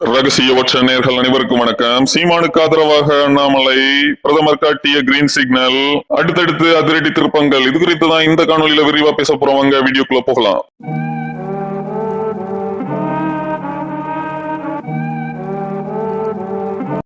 ரகசிய ஒற்ற நேர்கள் அனைவருக்கும் வணக்கம். சீமானுக்கு ஆதரவாக அண்ணாமலை பிரதமர் காட்டிய கிரீன் சிக்னல் அடுத்தடுத்து அதிரடி திருப்பங்கள். இது குறித்து தான் இந்த காணொலியில விரிவா பேச போறவங்க வீடியோக்குள்ள போகலாம்.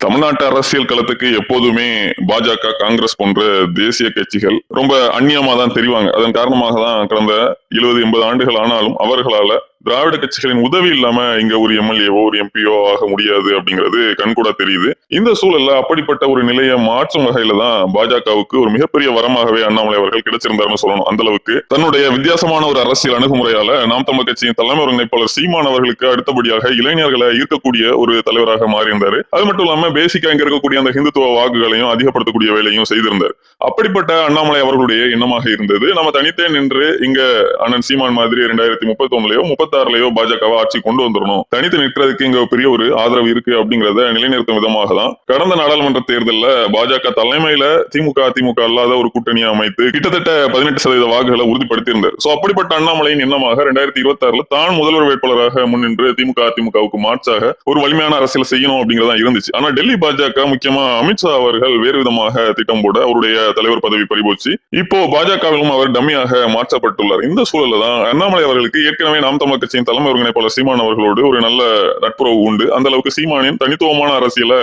தமிழ்நாட்டு அரசியல் களத்துக்கு எப்போதுமே பாஜக காங்கிரஸ் போன்ற தேசிய கட்சிகள் ரொம்ப அந்நியமா தான் தெரிவாங்க. அதன் காரணமாக தான் கடந்த எழுபது எண்பது ஆண்டுகள் ஆனாலும் அவர்களால திராவிட கட்சிகளின் உதவி இல்லாம இங்க ஒரு எம்எல்ஏவோ ஒரு எம்பியோ ஆக முடியாது அப்படிங்கிறது கண்கூட தெரியுது. இந்த சூழல்ல அப்படிப்பட்ட ஒரு நிலையை மாற்றும் வகையில தான் பாஜகவுக்கு ஒரு மிகப்பெரிய வரமாகவே அண்ணாமலை அவர்கள் கிடைச்சிருந்தாருன்னு சொல்லணும். அந்த அளவுக்கு தன்னுடைய வித்தியாசமான ஒரு அரசியல் அணுகுமுறையால நாம் தமிழ் கட்சியின் தலைமை ஒருங்கிணைப்பாளர் சீமான் அவர்களுக்கு அடுத்தபடியாக இளைஞர்களை ஈர்க்கக்கூடிய ஒரு தலைவராக மாறியிருந்தாரு. அது மட்டும் இல்லாம பேசிக்கா இங்க இருக்கக்கூடிய அந்த ஹிந்துத்துவ வாக்குகளையும் அதிகப்படுத்தக்கூடிய வேலையும் செய்திருந்தார். அப்படிப்பட்ட அண்ணாமலை அவர்களுடைய எண்ணமாக இருந்தது. நம்ம தனித்தே நின்று இங்க அண்ணன் சீமான் மாதிரி இரண்டாயிரத்தி முப்பத்தி ஒண்ணுலயோ முப்பத்தாறுலயோ பாஜகவை ஆட்சி கொண்டு வந்துடணும். தனித்து நிற்கிறதுக்கு இங்க பெரிய ஒரு ஆதரவு இருக்கு அப்படிங்கறத நிலைநிறுத்தும் விதமாக தான் கடந்த நாடாளுமன்ற தேர்தலில் பாஜக தலைமையில திமுக அதிமுக அல்லாத ஒரு கூட்டணியை அமைத்து கிட்டத்தட்ட பதினெட்டு சதவீத வாக்குகளை உறுதிப்படுத்தியிருந்தார். சோ அப்படிப்பட்ட அண்ணாமலையின் எண்ணமாக ரெண்டாயிரத்தி இருபத்தி ஆறுல தான் முதல்வர் வேட்பாளராக முன்னின்று திமுக அதிமுகவுக்கு மாற்றாக ஒரு வலிமையான அரசியல் செய்யணும் அப்படிங்கறதா இருந்துச்சு. ஆனா டெல்லி பாஜக முக்கியமா அமித்ஷா அவர்கள் வேறு விதமாக திட்டம் போட அவருடைய தலைவர் பதவி பறிபோச்சு. இப்போ பாஜகவிலும் அவர் டம்மியாக மாற்றப்பட்டுள்ளார். இந்த சூழல்ல தான் அண்ணாமலை அவர்களுக்கு ஏற்கனவே நாம் தமிழர் கட்சியின் தலைமை ஒருங்கிணைப்பாளர் சீமான் அவர்களோடு ஒரு நல்ல நட்புறவு உண்டு. அந்த அளவுக்கு சீமானின் தனித்துவமான அரசியல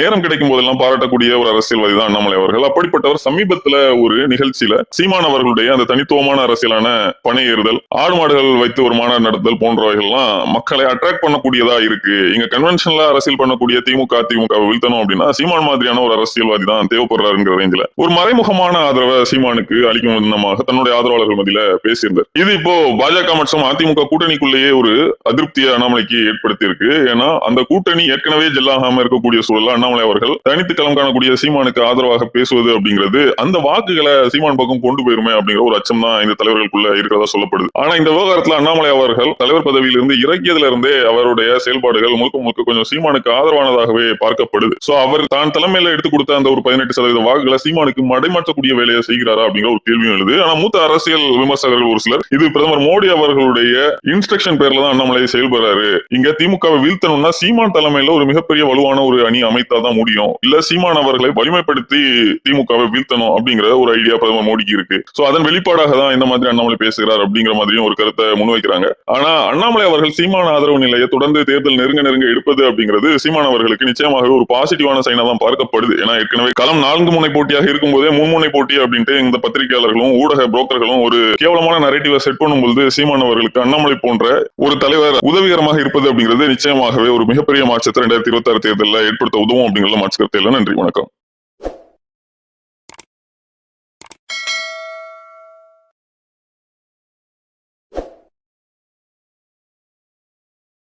நேரம் கிடைக்கும் போதெல்லாம் பாராட்டக்கூடிய ஒரு அரசியல்வாதி தான் அண்ணாமலை அவர்கள். அப்படிப்பட்டவர் சமீபத்துல ஒரு நிகழ்ச்சியில சீமான் அவர்களுடைய அந்த தனித்துவமான அரசியலான பணி ஏறுதல் ஆடு மாடுகள் வைத்து ஒரு மாநாடு நடத்துதல் போன்றவைகள்லாம் மக்களை அட்ராக்ட் பண்ணக்கூடியதா இருக்கு. இங்க கன்வென்ஷன்ல அரசியல் பண்ணக்கூடிய திமுக திமுக வீழ்த்தணும் அப்படின்னா சீமான் மாதிரியான ஒரு அரசியல்வாதி தான் தேவைப்படுறாருங்கிற ரேஞ்சில ஒரு மறைமுகமான ஆதரவை சீமானுக்கு அளிக்கும் விதமாக தன்னுடைய ஆதரவாளர்கள் மத்தியில பேசியிருந்தார். இது இப்போ பாஜக மற்றும் அதிமுக கூட்டணிக்குள்ளேயே ஒரு அதிருப்தியை அண்ணாமலைக்கு ஏற்படுத்தி இருக்கு ஏன்னா அந்த கூட்டணி ஏற்கனவே ஜெல்லாகாம இருக்கக்கூடிய சூழல்ல அண்ணாமலை அவர்கள் தனித்து களம் காணக்கூடிய சீமானுக்கு ஆதரவாக பேசுவது அப்படிங்கிறது அந்த வாக்குகளை சீமான் பக்கம் கொண்டு போயிருமே அப்படிங்கிற ஒரு அச்சம் தான் இந்த தலைவர்களுக்குள்ள இருக்கிறதா சொல்லப்படுது. ஆனா இந்த விவகாரத்துல அண்ணாமலை அவர்கள் தலைவர் பதவியிலிருந்து இறக்கியதுல இருந்தே அவருடைய செயல்பாடுகள் முழுக்க முழுக்க கொஞ்சம் சீமானுக்கு ஆதரவானதாகவே பார்க்கப்படுது. சோ அவர் தான் தலைமையில எடுத்து கொடுத்த அந்த ஒரு பதினெட்டு சதவீத வாக்குகளை சீமானுக்கு மடைமாற்றக்கூடிய வேலையை செய்கிறாரா அப்படிங்கிற ஒரு கேள்வியும் எழுது. ஆனா மூத்த அரசியல் விமர்சகர்கள் ஒரு சிலர் இது பிரதமர் மோடி அவர்களுடைய இன்ஸ்ட்ரக்ஷன் பேர்ல தான் அண்ணாமலை செயல்படுறாரு. இங்க திமுகவை வீழ்த்தணும்னா சீமான் தலைமையில ஒரு மிகப்பெரிய வலுவான ஒரு அணி அமைத்தாதான் முடியும். இல்ல சீமான் அவர்களை வலிமைப்படுத்தி திமுகவை வீழ்த்தணும் அப்படிங்கிற ஒரு ஐடியா பிரதமர் மோடிக்கு இருக்கு. சோ அதன் வெளிப்பாடாக தான் இந்த மாதிரி அண்ணாமலை பேசுகிறார் அப்படிங்கிற மாதிரியும் ஒரு கருத்தை முன்வைக்கிறாங்க. ஆனா அண்ணாமலை அவர்கள் சீமான ஆதரவு நிலையை தொடர்ந்து தேர்தல் நெருங்க நெருங்க எடுப்பது அப்படிங்கிறது சீமான் அவர்களுக்கு நிச்சயமாக ஒரு பாசிட்டிவான சைனா தான் பார்க்கப்படுது. ஏன்னா ஏற்கனவே களம் நான்கு முனை போட்டியாக இருக்கும் போதே மும்முனை போட்டி அப்படின்ட்டு இந்த பத்திரிகையாளர்களும் ஊடக புரோக்கர்களும் ஒரு கேவலமான நரேட்டிவை செட் பண்ணும்போது சீமான் அவர்களுக்கு அண்ணாமலை போன்ற ஒரு தலைவர் உதவிகரமாக இருப்பது அப்படிங்கிறது நிச்சயமாகவே ஒரு மிகப்பெரிய மாற்றத்தை ரெண்டாயிரத்தி இருபத்தி ஆறு தேர்தலில் ஏற்படுத்த உதவும் அப்படிங்கிற மாற்று கருத்து இல்லை. நன்றி வணக்கம்.